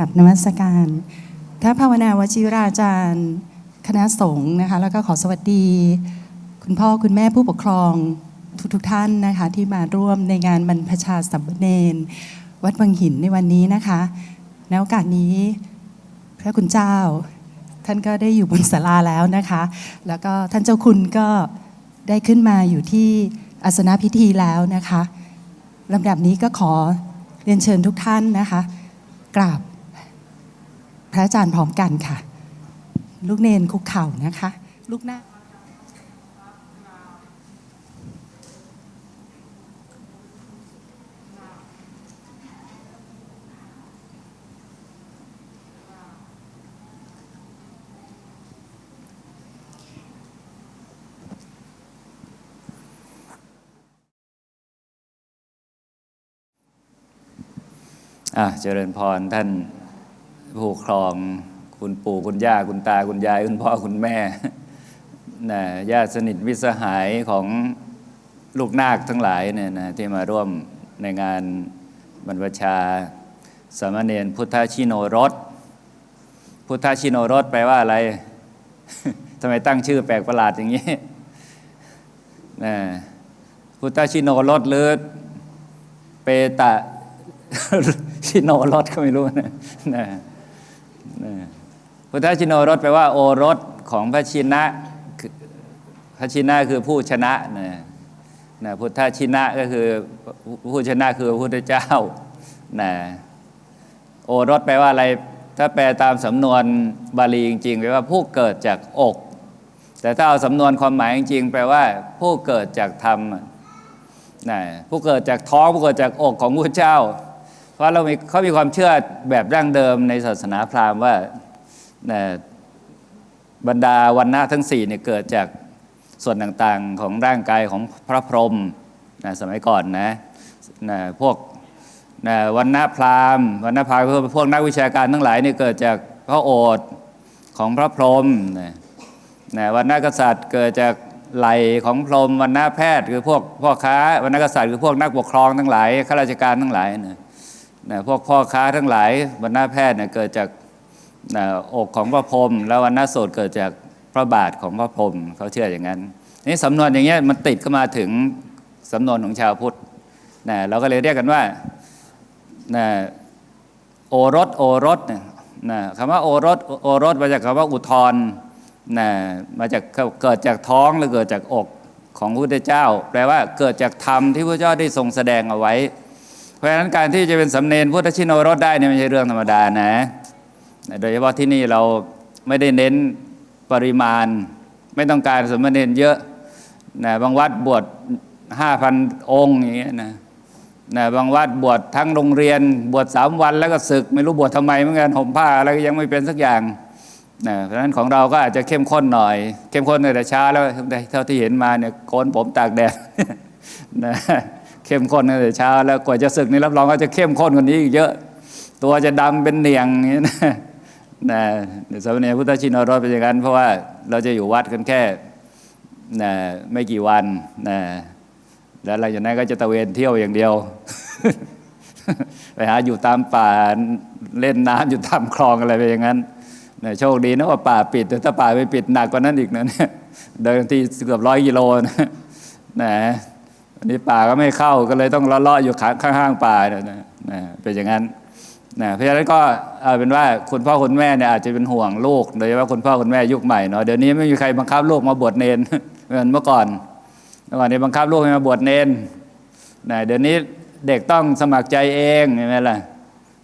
กับนมัสการพระภาวนาวชิราจารย์ คณะสงฆ์นะคะ แล้วก็ขอสวัสดี คุณพ่อคุณแม่ผู้ปกครองทุกทท่านนะคะ ที่มาร่วมในงานบรรพชาสัมเนนวัดบางหินในวันนี้นะคะในโอกาสนี้ พระคุณเจ้า ท่านก็ได้อยู่บนศาลาแล้วนะคะ แล้วก็ท่านเจ้าคุณก็ได้ขึ้นมาอยู่ที่อาสนะพิธีแล้วนะคะลำดับนี้ก็ขอเรียนเชิญทุกท่านนะคะ กราบ พระอาจารย์พร้อมกันค่ะ ลูกเนนคุกเข่านะคะ ลูกหน้าอะเจริญพรท่าน ผู้ครอง คุณปู่คุณย่าคุณตาคุณยาย คุณพ่อคุณแม่นะญาติสนิทมิสหายของลูกนาคทั้งหลายเนี่ยนะที่มาร่วมในงานบรรพชาสามเณรพุทธชิโนรส พุทธชิโนรสแปลว่าอะไรทำไมตั้งชื่อแปลกประหลาดอย่างนี้นะพุทธชิโนรสหรือเปตะชิโนรสก็ไม่รู้นะนะนะ พุทธชินโนรสแปลว่าโอรสของพระชินะคือพระชินะคือผู้ชนะนะนะพุทธชินะก็คือผู้ชนะคือพระพุทธเจ้านะโอรสแปลว่าอะไร ถ้าแปลตามสำนวนบาลีจริงๆแปลว่าผู้เกิดจากอก แต่ถ้าเอาสำนวนความหมายจริงๆแปลว่าผู้เกิดจากธรรมนะผู้เกิดจากท้องผู้เกิดจากอกของพระเจ้า ราะเรามีเขามีความเชื่อแบบดั้งเดิมในศาสนาพราหมณ์ว่าบรรดาวันณะทั้งสี่เนี่ยเกิดจากส่วนต่างๆของร่างกายของพระพรหมนะสมัยก่อนนะนะพวกนะวันณะพราหมณ์วันณะพราหมณ์พวกนักวิชาการทั้งหลายเนี่ยเกิดจากพระโอษฐ์ของพระพรหมนะนะวันณะกษัตริย์เกิดจากไหลของพรหมวันณะแพทย์คือพวกพ่อค้าวันณะกษัตริย์คือพวกนักปกครองทั้งหลายข้าราชการทั้งหลายนะ นะพวกพ่อค้าทั้งหลายบรรณาแพทย์เนี่ยเกิดจากนะอกของพระพรหมแล้ววันณาโสดเกิดจากพระบาทของพระพรหมเขาเชื่ออย่างนั้นนี่สำนวนอย่างเงี้ยมันติดเข้ามาถึงสำนวนของชาวพุทธนะเราก็เลยเรียกกันว่านะโอรสโอรสนะคำว่าโอรสโอรสมาจากคำว่าอุทธรนะมาจากเกิดจากท้องหรือเกิดจากอกของพระพุทธเจ้า แปลว่าเกิดจากธรรมที่พระเจ้าได้ทรงแสดงเอาไว้ เพราะฉะนั้นการที่จะเป็นสำเนนพุทธชินโนรสได้เนี่ยไม่ใช่เรื่องธรรมดานะ โดยเฉพาะที่นี่เราไม่ได้เน้นปริมาณ ไม่ต้องการสมณเณรเยอะนะบางวัดบวชห้าพันองค์อย่างเงี้ยนะนะบางวัดบวชทั้งโรงเรียนบวชสามวันแล้วก็ศึก ไม่รู้บวชทำไมเหมือนกันห่มผ้าอะไรก็ยังไม่เป็นสักอย่างนะเพราะฉะนั้นของเราก็อาจจะเข้มข้นหน่อย เข้มข้นแต่ช้าแล้วเท่าที่เห็นมาเนี่ยโกนผมตากแดดนะ เข้มข้นตั้งแต่เช้า แล้วกว่าจะศึกนี่รับรองว่าจะเข้มข้นกว่านี้อีกเยอะ ตัวจะดำเป็นเหนียงอย่างนี้นะนะสมเด็จพุทธชินรสเป็นอย่างนั้นเพราะว่าเราจะอยู่วัดกันแค่นะไม่กี่วันนะแล้วหลังจากนั้นก็จะตะเวนเที่ยวอย่างเดียว ไปหาอยู่ตามป่าเล่นน้ำอยู่ตามคลองอะไรไปอย่างนั้นนะโชคดีนะว่าป่าปิดแต่ถ้าป่าไม่ปิดหนักกว่านั้นอีกนะเนี่ยเดินที่เกือบร้อยกิโลนะนะ อันนี้ป่าก็ไม่เข้าก็เลยต้องเลาะๆอยู่ข้างๆป่าเนี่ยนะนะเป็นอย่างนั้นนะเพราะฉะนั้นก็เอาเป็นว่าคุณพ่อคุณแม่เนี่ยอาจจะเป็นห่วงลูกโดยเฉพาะคุณพ่อคุณแม่ยุคใหม่เนาะเดี๋ยวนี้ไม่มีใครบังคับลูกมาบวชเนนเหมือนเมื่อก่อนเมื่อก่อนนี้บังคับลูกให้มาบวชเนนนะเดี๋ยวนี้เด็กต้องสมัครใจเองใช่ไหมล่ะ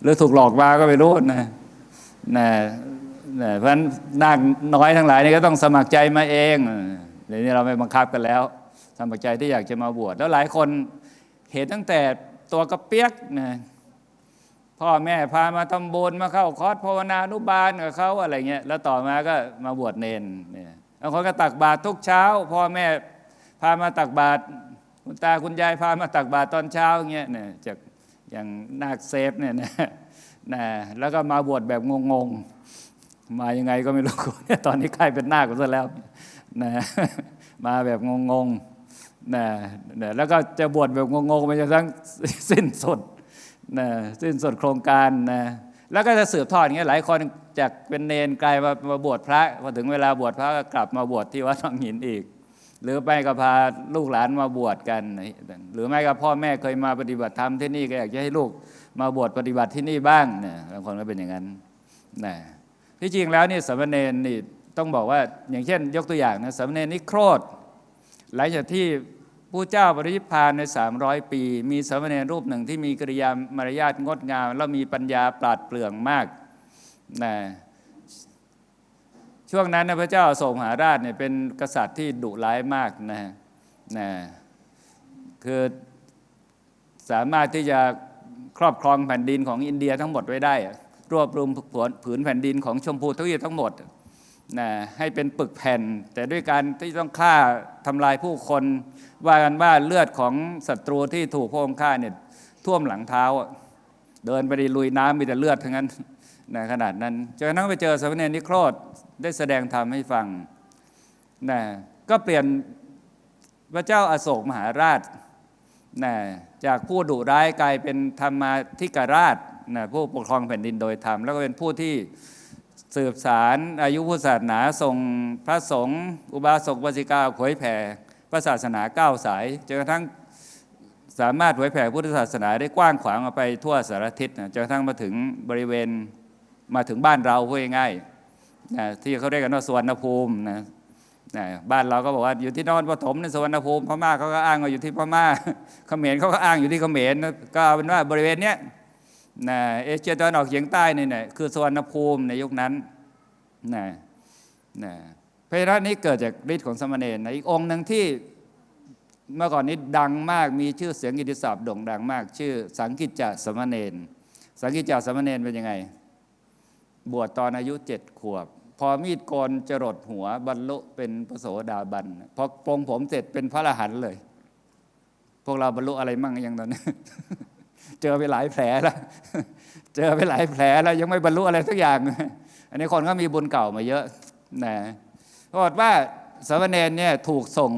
หรือถูกหลอกมาก็ไม่รู้นะนะนะเพราะฉะนั้นนาคน้อยทั้งหลายนี่ก็ต้องสมัครใจมาเองเดี๋ยวนี้เราไม่บังคับกันแล้ว สมัครใจที่อยากจะมาบวชแล้วหลายคนเห็นตั้งแต่ตัวกระเปียกนะพ่อแม่พามาทำบุญมาเข้าคอร์สภาวนานุบาลกับเขาอะไรเงี้ยแล้วต่อมาก็มาบวชเนนเนี่ยบางคนก็ตักบาตรทุกเช้า พ่อแม่พามาตักบาตรคุณตาคุณยายพามาตักบาตรตอนเช้าเงี้ยเนี่ยจากอย่างนาคเซฟเนี่ยนะนะแล้วก็มาบวชแบบงงๆ มายังไงก็ไม่รู้ตอนนี้ใกล้เป็นนาคกันซะแล้วนะมาแบบงงๆ นะนะแล้วก็จะบวชแบบงงๆไปจนทั้งสิ้นสุดนะสิ้นสุดโครงการนะแล้วก็จะสืบทอดอย่างเงี้ยหลายคนจากเป็นเนนกลายมามาบวชพระพอถึงเวลาบวชพระก็กลับมาบวชที่วัดวังหินอีก หรือไม่ก็พาลูกหลานมาบวชกัน หรือไม่ก็พ่อแม่เคยมาปฏิบัติธรรมที่นี่ก็อยากจะให้ลูกมาบวชปฏิบัติที่นี่บ้างเนี่ยบางคนก็เป็นอย่างนั้นนะที่จริงแล้วนี่สามเณรนี่ต้องบอกว่าอย่างเช่น ยกตัวอย่างนะสามเณรนี่โครธหลังจากที่ ผู้เจ้าปริพานใน 300 ปี มีสมเณรรูปหนึ่งที่มีกริยามารยาทงดงาม แล้วมีปัญญาปราดเปรื่องมากนะช่วงนั้นนะพระเจ้าอโศกมหาราชเนี่ยเป็นกษัตริย์ที่ดุร้ายมากนะนะคือสามารถที่จะครอบครองแผ่นดินของอินเดียทั้งหมดไว้ได้ รวบรวมผืนแผ่นดินของชมพูทวีปทั้งหมด นะให้เป็นปึกแผ่น แต่ด้วยการที่ต้องฆ่าทำลายผู้คน ว่ากันว่าเลือดของศัตรูที่ถูกพระองค์ฆ่าเนี่ยท่วมหลังเท้า เดินไปในลุยน้ำมีแต่เลือดทั้งนั้นนะขนาดนั้นจนกระทั่งไปเจอสามเณรนิโครธได้แสดงธรรมให้ฟังนะก็เปลี่ยนพระเจ้าอาโศกมหาราชนะจากผู้ดุร้ายกลายเป็นธรรมาธิกราชนะผู้ปกครองแผ่นดินโดยธรรมแล้วก็เป็นผู้ที่ สืบสารอายุพุทธศาสนาส่งพระสงฆ์อุบาสกวาสิกาเผยแผ่พระศาสนาเก้าสายจนกระทั่งสามารถเผยแผ่พุทธศาสนาได้กว้างขวางออกไปทั่วสารทิศนะจนกระทั่งมาถึงบริเวณมาถึงบ้านเราพูดง่ายๆนะที่เขาเรียกกันว่าสวนภูมินะนะบ้านเราก็บอกว่าอยู่ที่นครปฐมในสวนภูมิพม่าเขาก็อ้างว่าอยู่ที่พม่าเขมรเขาก็อ้างอยู่ที่เขมรก็เอาเป็นว่าบริเวณเนี้ย นะเอเชียตะวันออกเฉียงใต้นี่เนี่ยคือสวนภูมิในยุคนั้นนะนะพระราชนี้เกิดจากฤทธิ์ของสมณเณรนะอีกองค์หนึ่งที่เมื่อก่อนนี้ดังมากมีชื่อเสียงกิตติศัพท์โด่งดังมาก ชื่อ สังกิจจสมณเณรสังกิจจสมณเณรเป็นยังไง บวชตอนอายุเจ็ดขวบ พอมีดโกนจรดหัวบรรลุเป็นพระโสดาบันพอปรงผมเสร็จเป็นพระอรหันต์เลย พวกเราบรรลุอะไรมั่งยังตอนนี้ เจอไปหลายแผลแล้วเจอไปหลายแผลแล้วยังไม่บรรลุอะไรสักอย่าง อันนี้คนก็มีบุญเก่ามาเยอะนะปรากฏว่าสามเณรเนี่ยถูกส่ง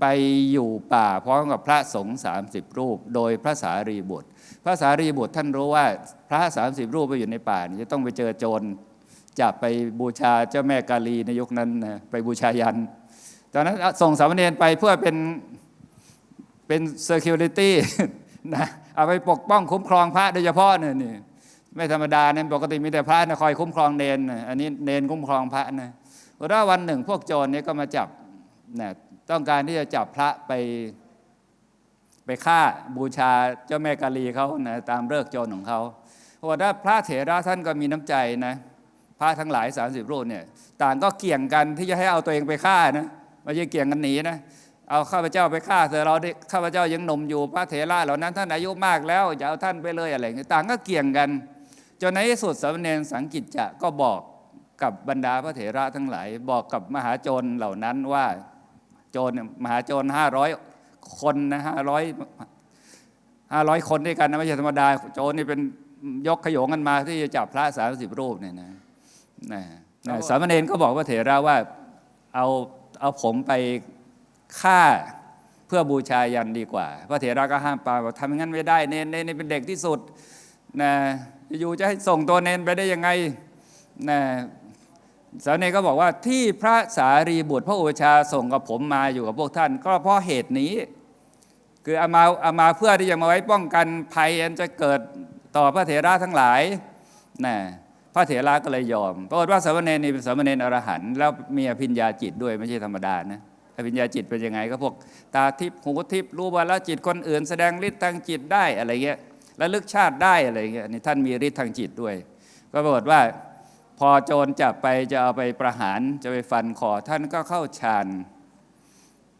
ไปอยู่ป่าพร้อมกับพระสงฆ์สามสิบรูป โดยพระสารีบุตร พระสารีบุตรท่านรู้ว่าพระสามสิบรูปไปอยู่ในป่านี่จะต้องไปเจอโจรจับไปบูชาเจ้าแม่กาลีในยุคนั้นนะไปบูชายันตอนนั้นส่งสามเณรไปเพื่อเป็นเป็น security นะ เอาไปปกป้องคุ้มครองพระโดยเฉพาะเนี่ยนี่ไม่ธรรมดาเนี่ยปกติมีแต่พระนะคอยคุ้มครองเนนนะอันนี้เนนคุ้มครองพระนะว่าวันหนึ่งพวกโจรเนี่ยก็มาจับนะต้องการที่จะจับพระไปไปฆ่าบูชาเจ้าแม่กาลีเขานะตามเลิกโจรของเขาเพราะว่าพระเถระท่านก็มีน้ำใจนะพระทั้งหลาย 30 รูปเนี่ยต่างก็เกี่ยงกันที่จะให้เอาตัวเองไปฆ่านะไม่ใช่เกี่ยงกันหนีนะ เอาข้าพเจ้าไปฆ่าแต่เราได้ข้าพเจ้ายังหนุ่มอยู่พระเถระเหล่านั้นท่านอายุมากแล้วอย่าเอาท่านไปเลยอะไรอย่างเงี้ยต่างก็เกี่ยงกัน จนในที่สุดสามเณรสังกิจจะก็บอกกับบรรดาพระเถระทั้งหลาย บอกกับมหาโจรเหล่านั้นว่าโจรมหาโจรห้าร้อยคนนะห้าร้อยห้าร้อยคนด้วยกันนะไม่ใช่ธรรมดาโจรนี่เป็นยกขโยงกันมาที่จะจับพระสามสิบรูปเนี่ยนะนะสามเณรก็บอกว่าเถระว่าเอาเอาผมไป ฆ่าเพื่อบูชายันดีกว่า พระเถระก็ห้ามปาบอกทำอย่างนั้นไม่ได้เนนเนนเป็นเด็กที่สุดนะอยู่จะให้ส่งตัวเนนไปได้ยังไงนะสาวเนก็บอกว่าที่พระสารีบุตรพระอุปชาส่งกับผมมาอยู่กับพวกท่าน ก็เพราะเหตุนี้ คือเอามาเอามาเพื่อที่จะมาไว้ป้องกันภัยอันจะเกิดต่อพระเถระทั้งหลายนะพระเถระก็เลยยอมปรากฏว่าสามเณรนี่เป็นสามเณรอรหันต์แล้วมีอภิญญาจิตด้วยไม่ใช่ธรรมดานะ อภิญญาจิตเป็นยังไงก็พวกตาทิพย์หูทิพย์รู้ว่าแล้วจิตคนอื่น แสดงฤทธิ์ทางจิตได้อะไรเงี้ยและลึกชาติได้อะไรเงี้ยนี่ท่านมีฤทธิ์ทางจิตด้วย ก็ปรากฏว่าพอโจรจับไปจะเอาไปประหารจะไปฟันคอท่านก็เข้าฌาน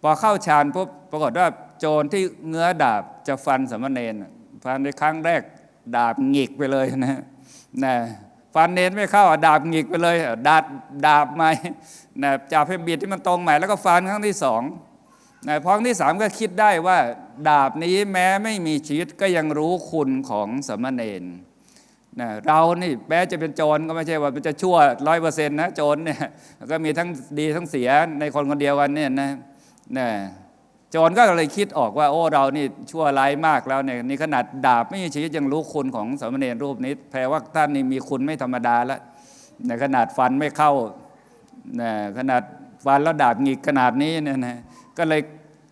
พอเข้าฌานปุ๊บปรากฏว่าโจรที่เงื้อดาบจะฟันสามเณรฟันในครั้งแรกดาบหงิกไปเลยนะนะ ฟันเนนไม่เข้าดาบหงิกไปเลยดาบดาบใหม่นะจับให้บิดที่มันตรงใหม่แล้วก็ฟันครั้งที่สองนะพอครั้งที่สามก็คิดได้ว่า ดาบนี้แม้ไม่มีชีวิตก็ยังรู้คุณของสมณเณรนะเรานี่แม้จะเป็นโจรก็ไม่ใช่ว่าจะชั่วร้อยเปอร์เซ็นต์นะโจรเนี่ยก็มีทั้งดีทั้งเสียในคนคนเดียวกันเนี่ยนะนะ จรก็เลยคิดออกว่า โอ้เรานี่ชั่วร้ายมากแล้วเนี่ยนี่ขนาดดาบไม่มีชีวิตยังรู้คุณของสามเณรรูปนี้แปลว่าท่านนี่มีคุณไม่ธรรมดาแล้วในขนาดฟันไม่เข้านะขนาดฟันแล้วดาบหงิกขนาดนี้เนี่ยนะก็เลย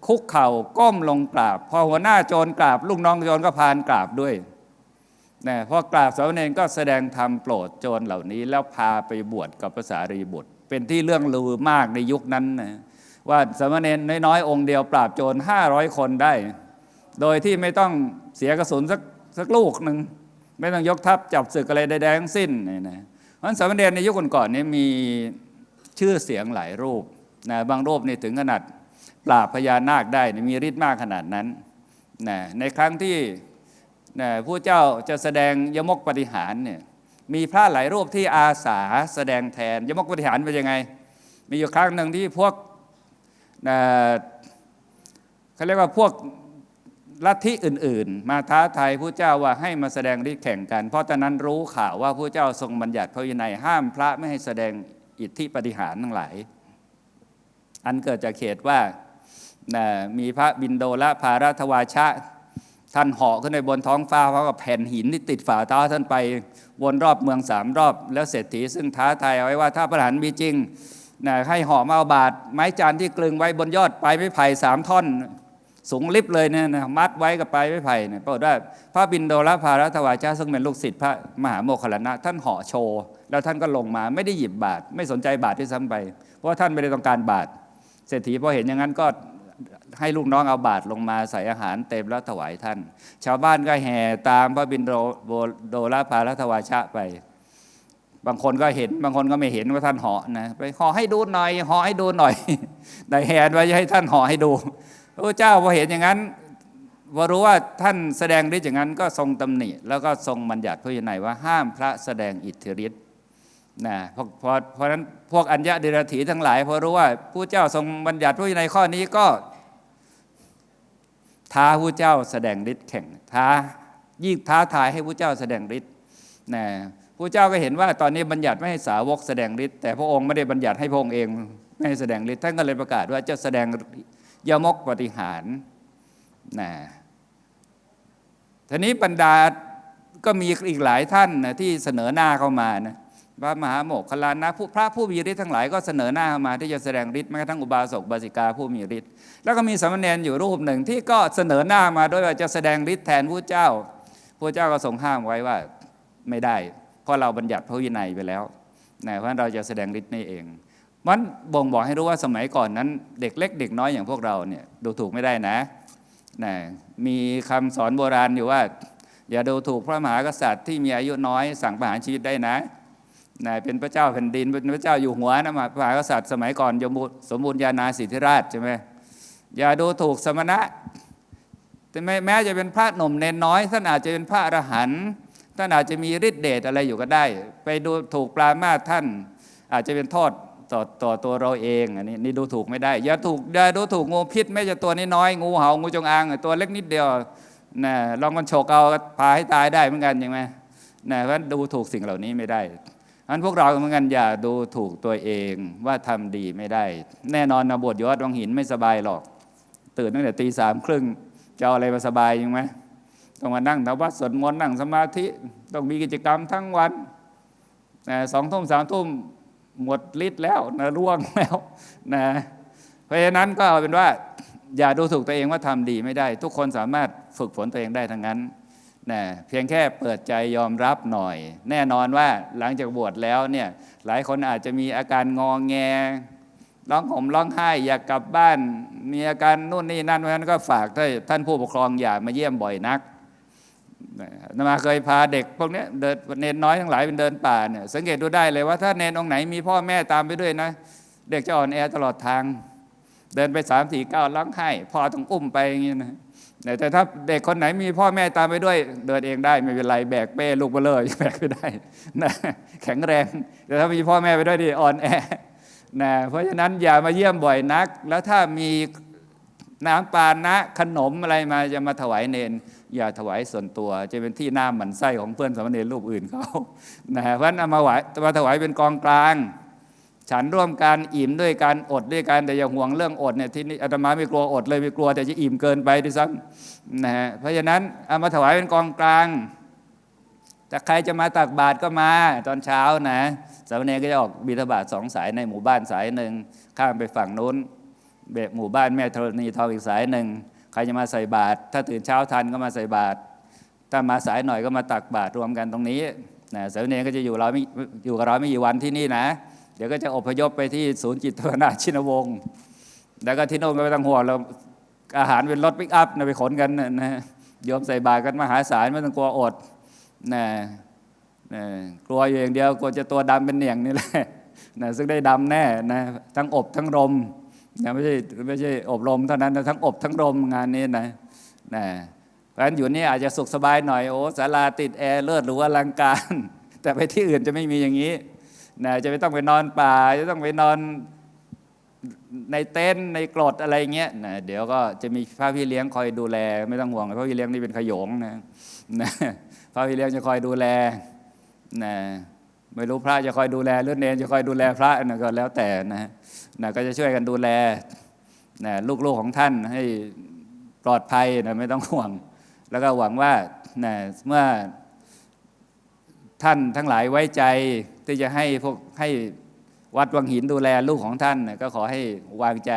คุกเข่าก้มลงกราบ พอหัวหน้าโจรกราบ ลูกน้องโจรก็พานกราบด้วยนะพอกราบสามเณรก็แสดงธรรมโปรดโจรเหล่านี้ แล้วพาไปบวชกับภาษารีบุตร เป็นที่เรื่องลือมากในยุคนั้นนะ ว่าสามเณรน้อยๆ องค์เดียวปราบโจร500คนได้ โดยที่ไม่ต้องเสียกระสุนสักสักลูกหนึ่งไม่ต้องยกทัพจับศึกอะไรใดๆทั้งสิ้นนี่นะเพราะฉะนั้นสามเณรในยุคก่อนๆนี้มีชื่อเสียงหลายรูปนะบางรูปนี่ถึงขนาดปราบพญานาคได้มีฤทธิ์มากขนาดนั้นนะในครั้งที่นะผู้เจ้าจะแสดงยมกปฏิหารเนี่ยมีพระหลายรูปที่อาสาแสดงแทน ยมกปฏิหารเป็นยังไง มีอยู่ครั้งหนึ่งที่พวก เขาเรียกว่าพวกลัทธิอื่นๆ มาท้าทายผู้เจ้าว่าให้มาแสดงฤทธิ์แข่งกัน เพราะตอนนั้นรู้ข่าวว่าผู้เจ้าทรงบัญญัติพระวินัยห้ามพระไม่ให้แสดงอิทธิปฏิหารทั้งหลาย อันเกิดจากเหตุว่ามีพระบินโดละภารัตวาชะ ท่านเหาะขึ้นในบนท้องฟ้าเพราะกับแผ่นหินที่ติดฝ่าเท้าท่านไปวนรอบเมืองสามรอบ แล้วเศรษฐีซึ่งท้าทายเอาไว้ว่าถ้าพระหันมีจริง นะให้หาะมาเอาบาทไม้จานที่กลึงไว้บนยอดปลายไม้ไผ่สามท่อน สูงลิบเลยเนี่ยนะมัดไว้กับปลายไม้ไผ่เนี่ยปรากฏว่าพระบินโดละภารัตวาชาซึ่งเป็นลูกศิษย์พระมหาโมคคัลลนะท่านหาะโชว์ แล้วท่านก็ลงมาไม่ได้หยิบบาทไม่สนใจบาทที่ซ้ำไป เพราะว่าท่านไม่ได้ต้องการบาทเศรษฐีพอเห็นอย่างนั้นก็ให้ลูกน้องเอาบาทลงมาใส่อาหารเต็มแล้วถวายท่าน ชาวบ้านก็แห่ตามพระบินโดโดลภารัตวาชะไป บางคนก็เห็นบางคนก็ไม่เห็นว่าท่านเหาะนะไปเหาะให้ดูหน่อยเหาะให้ดูหน่อยได้แหนไว้ให้ท่านเหาะให้ดูพระเจ้าพอเห็นอย่างนั้นพอรู้ว่าท่านแสดงฤทธิ์อย่างนั้นก็ทรงตำหนิแล้วก็ทรงบัญญัติพระวินัยว่าห้ามพระแสดงอิทธิฤทธิ์นะเพราะเพราะเพราะนั้นพวกอัญญะเดรถีทั้งหลายพอรู้ว่าผู้เจ้าทรงบัญญัติพระวินัยข้อนี้ก็ท้าผู้เจ้าแสดงฤทธิ์แข่งท้ายิ่งท้าทายให้ผู้เจ้าแสดงฤทธิ์นะ ผู้เจ้าก็เห็นว่าตอนนี้บัญญัติไม่ให้สาวกแสดงฤทธิ์แต่พระองค์ไม่ได้บัญญัติให้พระองค์เองไม่ให้แสดงฤทธิ์ท่านก็เลยประกาศว่าจะแสดงยมกปฏิหารนะทีนี้บรรดาก็มีอีกหลายท่านนะที่เสนอหน้าเข้ามานะพระมหาโมกขลานะพระผู้มีฤทธิ์ทั้งหลายก็เสนอหน้าเข้ามา ที่จะแสดงฤทธิ์แม้กระทั่งอุบาสกบาสิกาผู้มีฤทธิ์แล้วก็มีสามเณรอยู่รูปหนึ่งที่ก็เสนอหน้ามาด้วยว่าจะแสดงฤทธิ์แทนผู้เจ้าผู้เจ้าก็ทรงห้ามไว้ว่าไม่ได้ ราะเราบัญญัติพระวินัยไปแล้วนะเพราะฉะนั้นเราจะแสดงฤทธิ์นี่เอง มันบ่งบอกให้รู้ว่าสมัยก่อนนั้น เด็กเล็กเด็กน้อยอย่างพวกเราเนี่ยดูถูกไม่ได้นะนะมีคำสอนโบราณอยู่ว่า อย่าดูถูกพระมหากษัตริย์ที่มีอายุน้อยสั่งประหารชีวิตได้นะนะเป็นพระเจ้าแผ่นดินเป็นพระเจ้าอยู่หัวนะพระมหากษัตริย์สมัยก่อนยมสมบูรณานาสิทธิราชใช่ไหมอย่าดูถูกสมณะแต่แม้จะเป็นพระหนุ่มเนนน้อยท่านอาจจะเป็นพระอรหันต์ ท่านอาจจะมีฤทธิเดชอะไรอยู่ก็ได้ ไปดูถูกปรามาท่าน อาจจะเป็นโทษต่อต่อตัวเราเองอันนี้นี่ดูถูกไม่ได้ อย่าถูกอย่าดูถูกงูพิษแม้จะตัวน้อยงูเห่างูจงอางตัวเล็กนิดเดียวนะลองมันฉกเอาพาให้ตายได้เหมือนกันใช่ไหมนะเพราะฉะนั้นดูถูกสิ่งเหล่านี้ไม่ได้อันพวกเราเหมือนกันอย่าดูถูกตัวเองว่าทำดีไม่ได้ แน่นอนนะบวชยอดวังหินไม่สบายหรอก ตื่นตั้งแต่ตีสามครึ่งจะเอาอะไรมาสบายยังไหม ต้องมานั่งทำวัดสวดมนต์นั่งสมาธิ ต้องมีกิจกรรมทั้งวันสองทุ่มสามทุ่มหมดฤทธิ์แล้วนะร่วงแล้วนะเพราะฉะนั้นก็เอาเป็นว่า อย่าดูถูกตัวเองว่าทำดีไม่ได้ ทุกคนสามารถฝึกฝนตัวเองได้ทั้งนั้นนะเพียงแค่เปิดใจยอมรับหน่อย แน่นอนว่าหลังจากบวชแล้วเนี่ยหลายคนอาจจะมีอาการงองแงร้องห่มร้องไห้อยากกลับบ้าน มีอาการนู่นนี่นั่นเพราะฉะนั้นก็ฝากท่านผู้ปกครองอย่ามาเยี่ยมบ่อยนัก นมาเคยพาเด็กพวกนี้เดินเนนน้อยทั้งหลายเป็นเดินป่าเนี่ยสังเกตดูได้เลยว่าถ้าเนนองไหนมีพ่อแม่ตามไปด้วยนะ เด็กจะอ่อนแอตลอดทาง เดินไปสามสี่เก้าร้องไห้พ่อต้องอุ้มไปอย่างนี้นะแต่ถ้าเด็กคนไหนมีพ่อแม่ตามไปด้วย เดินเองได้ไม่เป็นไรแบกเป้ลูกเบลเลยแบกไม่ได้นะแข็งแรง แต่ถ้ามีพ่อแม่ไปด้วยดีอ่อนแอนะเพราะฉะนั้นอย่ามาเยี่ยมบ่อยนัก แล้วถ้ามีน้ำปานะขนมอะไรมาจะมาถวายเนน อย่าถวายส่วนตัว จะเป็นที่หน้าหมันไส้ของเพื่อนสามเณรรูปอื่นเขานะเพราะนั้นเอามาไหวมาถวายเป็นกองกลาง ฉันร่วมกันอิ่มด้วยการอดด้วยกันแต่อย่าห่วงเรื่องอดเนี่ยที่นี่อาตมาไม่กลัวอดเลยไม่กลัวแต่จะอิ่มเกินไปด้วยซ้ำนะฮะเพราะฉะนั้นเอามาถวายเป็นกองกลางแต่ใครจะมาตักบาตรก็มาตอนเช้านะสามเณรก็จะออกบิณฑบาตสองสายในหมู่บ้านสายหนึ่งข้ามไปฝั่งนู้นเบะหมู่บ้านแม่ธรณีทองอีกสายหนึ่ง ใครจะมาใส่บาตรถ้าตื่นเช้าทันก็มาใส่บาตรถ้ามาสายหน่อยก็มาตักบาตรรวมกันตรงนี้นะสามเณรก็จะอยู่เราไม่อยู่กับเราไม่กี่วันที่นี่นะ เดี๋ยวก็จะอพยพไปที่ศูนย์จิตภาวนาชินวงศ์แล้วก็ที่โน่นก็ไม่ต้องห่วงเราอาหารเป็นรถปิกอัพนะไปขนกันนะนะโยมใส่บาตรกันมหาศาลไม่ต้องกลัวอดนะนะกลัวอยู่อย่างเดียวกลัวจะตัวดำเป็นเหนียงนี่แหละนะซึ่งได้ดำแน่นะทั้งอบทั้งรม นะไม่ใช่ไม่ใช่อบรมเท่านั้นนะทั้งอบทั้งรมงานนี้นะนะเพราะฉะนั้นอยู่นี่อาจจะสุขสบายหน่อยโอ้ศาลาติดแอร์เลิศหรือลังการ แต่ไปที่อื่นจะไม่มีอย่างนี้นะจะไม่ต้องไปนอนป่า จะต้องไปนอนในเต็นท์ในกรดอะไรเงี้ยนะเดี๋ยวก็จะมีพระพี่เลี้ยงคอยดูแล ไม่ต้องห่วงพระพี่เลี้ยงนี่เป็นขยงนะนะพระพี่เลี้ยงจะคอยดูแลนะ ไม่รู้พระจะคอยดูแลหรือเนรจะคอยดูแลพระนะก็แล้วแต่นะนะก็จะช่วยกันดูแลนะลูกๆของท่านให้ปลอดภัยนะไม่ต้องห่วง แล้วก็หวังว่านะเมื่อท่านทั้งหลายไว้ใจที่จะให้พวกให้วัดวังหินดูแลลูกของท่านนะก็ขอให้วางใจ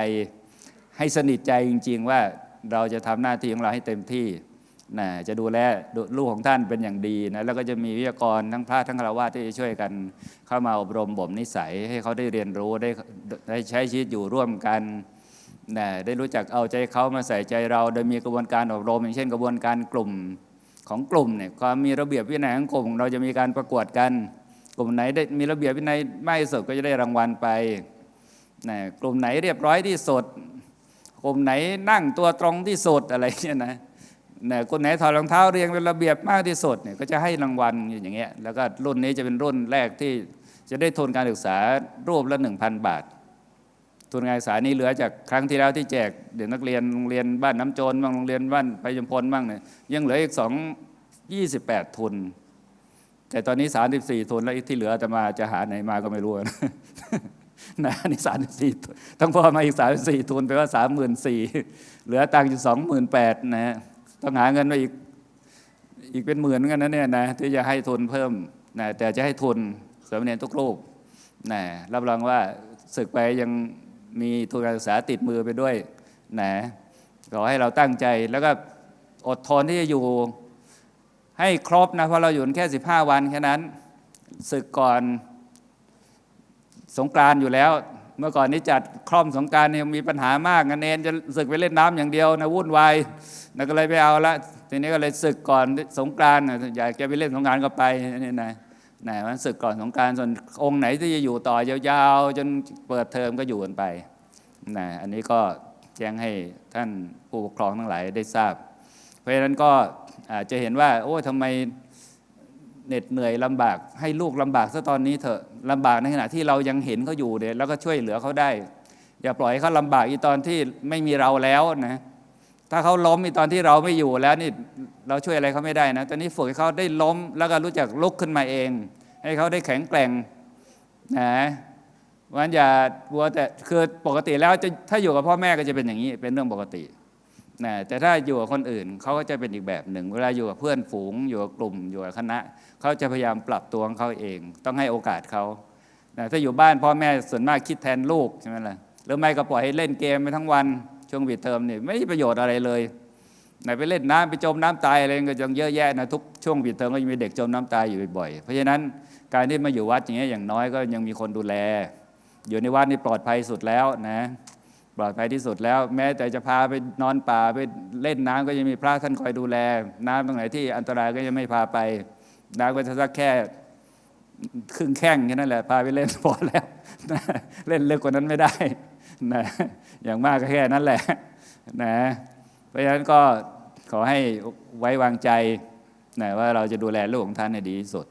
ให้สนิทใจจริง ๆ ว่าเราจะทำหน้าที่ของเราให้เต็มที่ นะจะดูแลลูกของท่านเป็นอย่างดีนะแล้วก็จะมีวิทยากรทั้งพระทั้งฆราวาสที่จะช่วยกันเข้ามาอบรมบ่มนิสัย ให้เขาได้เรียนรู้ได้ได้ใช้ชีวิตอยู่ร่วมกันนะได้รู้จักเอาใจเขามาใส่ใจเรา โดยมีกระบวนการอบรม อย่างเช่นกระบวนการกลุ่มของกลุ่มเนี่ยความมีระเบียบวินัยของกลุ่มเราจะมีการประกวดกัน กลุ่มไหนได้มีระเบียบวินัยมากที่สุดก็จะได้รางวัลไปนะกลุ่มไหนเรียบร้อยที่สุดกลุ่มไหนนั่งตัวตรงที่สุดอะไรเนี่ยนะ นี่ยคนไหนถอดรองเท้าเรียงเป็นระเบียบมากที่สุดเนี่ยก็จะให้รางวัลอย่างเงี้ยแล้วก็รุ่นนี้จะเป็นรุ่นแรกที่จะได้ทุนการศึกษารูปละ 1,000 บาท ทุนการศึกษานี้เหลือจากครั้งที่แล้วที่แจกเด็กนักเรียนโรงเรียนบ้านน้ำโจรบ้างโรงเรียนบ้านไปยมพลบ้างเนี่ยยังเหลืออีกสองยี่สิบแปดทุน แต่ตอนนี้ 34 ทุนแล้วที่เหลือจะมาจะหาไหนมาก็ไม่รู้นะนะนี่สามสี่ต้องพอมาอีกสามสี่ทุนไปว่าสามหมื่นสี่เหลือตังค์อยู่สองหมื่นแปดนะฮะ ต้องหาเงินมาอีกอีกเป็นหมื่นเหมือนกันนะเนี่ยนะที่จะให้ทุนเพิ่มนะแต่จะให้ทุนสามเณรทุกรูปนะรับรองว่าศึกไปยังมีทุนการศึกษาติดมือไปด้วยนะขอให้เราตั้งใจแล้วก็อดทนที่จะอยู่ให้ครบนะเพราะเราอยู่แค่ 15 วันแค่นั้นศึกก่อนสงกรานอยู่แล้ว เมื่อก่อนนี้จัดคล่อมสงการเนี่ยมีปัญหามากนเนนจะศึกไปเล่นน้ำอย่างเดียวนะวุ่นวายนะก็เลยไม่เอาละทีนี้ก็เลยศึกก่อนสงกานต์นะอยากจะไปเล่นสงกานต์ก็ไปนี่นะนะมันศึกก่อนสงกานต์ส่วนองค์ไหนที่จะอยู่ต่อยาวๆ จนเปิดเทอมก็อยู่กันไปนะอันนี้ก็แจ้งให้ท่านผู้ปกครองทั้งหลายได้ทราบ เพราะฉะนั้นก็อาจจะเห็นว่า โอ้ทำไม เหน็ดเหนื่อยลำบาก ให้ลูกลำบากซะตอนนี้เถอะลำบากในขณะที่เรายังเห็นเขาอยู่เนี่ยแล้วก็ช่วยเหลือเขาได้ อย่าปล่อยให้เขาลำบากอีตอนที่ไม่มีเราแล้วนะถ้าเขาล้มอีตอนที่เราไม่อยู่แล้วนี่เราช่วยอะไรเขาไม่ได้นะตอนนี้ฝึกให้เขาได้ล้มแล้วก็รู้จักลุกขึ้นมาเอง ให้เขาได้แข็งแกร่งนะวันอย่าบัวแต่คือปกติแล้วจะถ้าอยู่กับพ่อแม่ก็จะเป็นอย่างนี้เป็นเรื่องปกติ นะแต่ถ้าอยู่กับคนอื่นเขาก็จะเป็นอีกแบบหนึ่ง เวลาอยู่กับเพื่อนฝูง อยู่กับกลุ่ม อยู่กับคณะเขาจะพยายามปรับตัวของเขาเอง ต้องให้โอกาสเขานะถ้าอยู่บ้านพ่อแม่ส่วนมากคิดแทนลูกใช่ไหมล่ะหรือไม่ก็ปล่อยให้เล่นเกมไปทั้งวันช่วงปิดเทอมนี่ไม่มีประโยชน์อะไรเลยไหนไปเล่นน้ำไปจมน้ำตายอะไรก็ยังเยอะแยะนะทุกช่วงปิดเทอมก็ยังมีเด็กจมน้ำตายอยู่บ่อยๆเพราะฉะนั้นการที่มาอยู่วัดอย่างเงี้ยอย่างน้อยก็ยังมีคนดูแล อยู่ในวัดนี่ปลอดภัยสุดแล้วนะ ปลอดภัยที่สุดแล้ว แม้แต่จะพาไปนอนป่าไปเล่นน้ำก็ยังมีพระท่านคอยดูแล น้ำตรงไหนที่อันตรายก็ยังไม่พาไป น้ำก็จะสักแค่ครึ่งแข้งแค่นั้นแหละพาไปเล่นพอแล้วเล่นเลึกกว่านั้นไม่ได้นะอย่างมากก็แค่นั้นแหละนะเพราะฉะนั้นก็ขอให้ไว้วางใจนะว่าเราจะดูแลลูกของท่านให้ดีที่สุด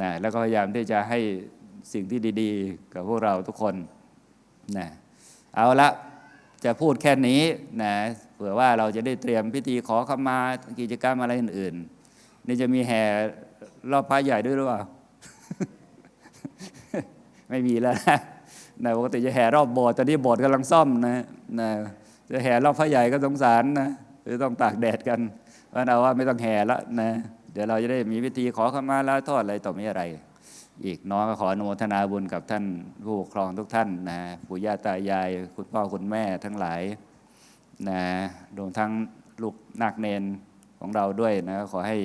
นะแล้วก็พยายามที่จะให้สิ่งที่ดี ๆ กับพวกเราทุกคนนะเอาละ จะพูดแค่นี้นะเผื่อว่าเราจะได้เตรียมพิธีขอขมากิจกรรมอะไรอื่นๆนี่จะมีแห่รอบพระใหญ่ด้วยหรือเปล่า ไม่มีแล้วนะนะปกติจะแห่รอบโบสถ์ตอนนี้โบสถ์กำลังซ่อมนะนะจะแห่รอบพระใหญ่ก็สงสารนะจะต้องตากแดดกันเพราะฉะนั้นเอาว่าไม่ต้องแห่ละนะเดี๋ยวเราจะได้มีพิธีขอขมาลาโทษอะไรต่อไม่อะไร อีกน้องก็ขออนุโมทนาบุญกับท่านผู้ปกครองทุกท่านนะปู่ย่าตายาย คุณพ่อคุณแม่ทั้งหลายนะรวมทั้งลูกนักเนนของเราด้วยนะขอให้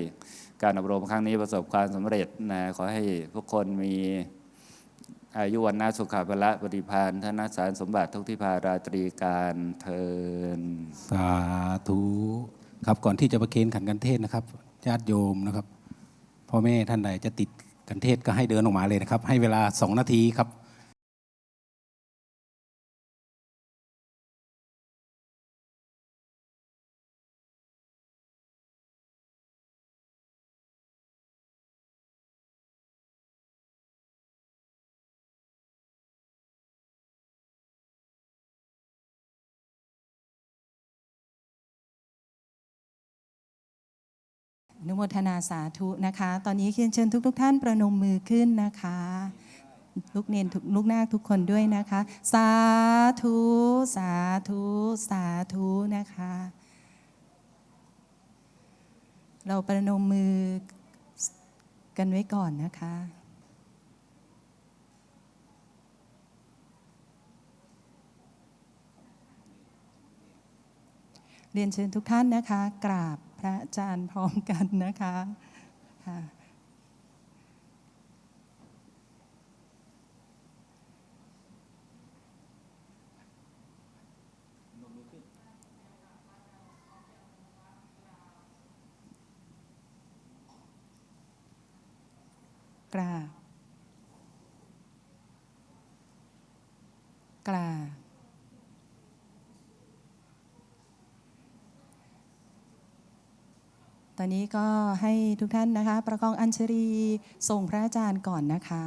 การอบรมครั้งนี้ประสบความสำเร็จนะขอให้ทุกคนมีอายุวันนาสุขภาละปฏิพานธนสารสมบัติทุกที่พาราตรีการเทินสาธุครับก่อนที่จะประเคนขันกันเทศนะครับญาติโยมนะครับพ่อแม่ท่านใดจะติด กันเทศก็ให้เดินออกมาเลยนะครับ ให้เวลาสองนาทีครับ นุโมทนาสาธุนะคะ ตอนนี้เรียนเชิญทุกๆท่านประนมมือขึ้นนะคะ ลูกเนนทุกลูกนาคทุกคนด้วยนะคะ สาธุ สาธุ สาธุนะคะ เราประนมมือกันไว้ก่อนนะคะเรียนเชิญทุกท่านนะคะ กราบ พระอาจารย์พร้อมกันนะคะค่ะกรากรา ตอนนี้ก็ให้ทุกท่านนะคะ ประกองอัญชรีส่งพระอาจารย์ก่อนนะคะ